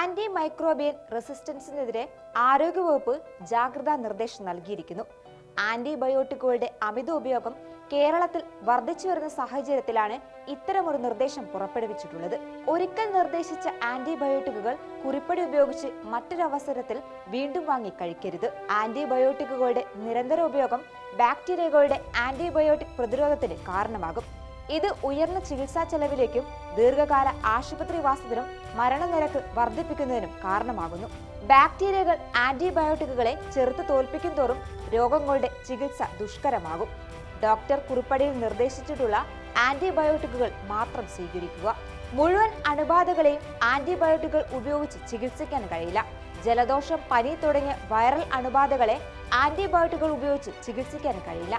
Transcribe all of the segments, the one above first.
Anti microbial റെസിസ്റ്റൻസിനെതിരെ ആരോഗ്യവകുപ്പ് ജാഗ്രതാ നിർദ്ദേശം നൽകിയിരിക്കുന്നു. ആന്റിബയോട്ടിക്കുകളുടെ അമിത ഉപയോഗം കേരളത്തിൽ വർദ്ധിച്ചു വരുന്ന സാഹചര്യത്തിലാണ് ഇത്തരമൊരു നിർദ്ദേശം പുറപ്പെടുവിച്ചിട്ടുള്ളത്. ഒരിക്കൽ നിർദ്ദേശിച്ച ആന്റിബയോട്ടിക്കുകൾ കുറിപ്പടി ഉപയോഗിച്ച് മറ്റൊരവസരത്തിൽ വീണ്ടും വാങ്ങി കഴിക്കരുത്. ആന്റിബയോട്ടിക്കുകളുടെ നിരന്തര ഉപയോഗം ബാക്ടീരിയകളുടെ ആന്റിബയോട്ടിക് പ്രതിരോധത്തിന് കാരണമാകും. ഇത് ഉയർന്ന ചികിത്സാ ചെലവിലേക്കും ദീർഘകാല ആശുപത്രിവാസത്തിനും മരണനിരക്ക് വർദ്ധിപ്പിക്കുന്നതിനും കാരണമാകുന്നു. ബാക്ടീരിയകൾ ആന്റിബയോട്ടിക്കുകളെ ചെറുത്ത് തോൽപ്പിക്കും തോറും രോഗങ്ങളുടെ ചികിത്സ ദുഷ്കരമാകും. ഡോക്ടർ കുറിപ്പടിയിൽ നിർദ്ദേശിച്ചിട്ടുള്ള ആന്റിബയോട്ടിക്കുകൾ മാത്രം സ്വീകരിക്കുക. മുഴുവൻ അണുബാധകളെയും ആന്റിബയോട്ടിക്കുകൾ ഉപയോഗിച്ച് ചികിത്സിക്കാൻ കഴിയില്ല. ജലദോഷം പനി തുടങ്ങിയ വൈറൽ അണുബാധകളെ ആന്റിബയോട്ടിക്കുകൾ ഉപയോഗിച്ച് ചികിത്സിക്കാൻ കഴിയില്ല.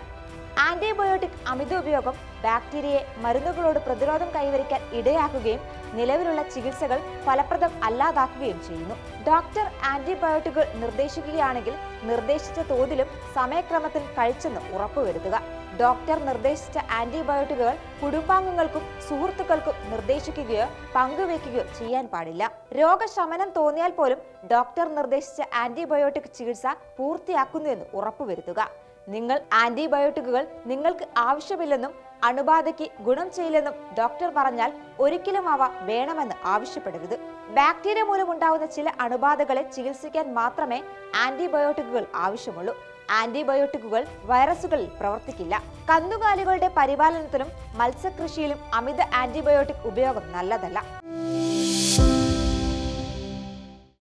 ആന്റിബയോട്ടിക് അമിത ഉപയോഗം ബാക്ടീരിയയെ മരുന്നുകളോട് പ്രതിരോധം കൈവരിക്കാൻ ഇടയാക്കുകയും നിലവിലുള്ള ചികിത്സകൾ ഫലപ്രദം അല്ലാതാക്കുകയും ചെയ്യുന്നു. ഡോക്ടർ ആന്റിബയോട്ടിക്കുകൾ നിർദ്ദേശിക്കുകയാണെങ്കിൽ നിർദ്ദേശിച്ച തോതിലും സമയക്രമത്തിൽ കഴിച്ചെന്ന് ഉറപ്പുവരുത്തുക. ഡോക്ടർ നിർദ്ദേശിച്ച ആന്റിബയോട്ടിക്കുകൾ കുടുംബാംഗങ്ങൾക്കും സുഹൃത്തുക്കൾക്കും നിർദ്ദേശിക്കുകയോ പങ്കുവയ്ക്കുകയോ ചെയ്യാൻ പാടില്ല. രോഗശമനം തോന്നിയാൽ പോലും ഡോക്ടർ നിർദ്ദേശിച്ച ആന്റിബയോട്ടിക് ചികിത്സ പൂർത്തിയാക്കുന്നുവെന്ന് ഉറപ്പുവരുത്തുക. നിങ്ങൾ ആന്റിബയോട്ടിക്കുകൾ നിങ്ങൾക്ക് ആവശ്യമില്ലെന്നും അണുബാധയ്ക്ക് ഗുണം ചെയ്യില്ലെന്നും ഡോക്ടർ പറഞ്ഞാൽ ഒരിക്കലും അവ വേണമെന്ന് ആവശ്യപ്പെടരുത്. ബാക്ടീരിയ മൂലമുണ്ടാവുന്ന ചില അണുബാധകളെ ചികിത്സിക്കാൻ മാത്രമേ ആന്റിബയോട്ടിക്കുകൾ ആവശ്യമുള്ളൂ. ആന്റിബയോട്ടിക്കുകൾ വൈറസുകളിൽ പ്രവർത്തിക്കില്ല. കന്നുകാലികളുടെ പരിപാലനത്തിലും മത്സ്യകൃഷിയിലും അമിത ആന്റിബയോട്ടിക് ഉപയോഗം നല്ലതല്ല.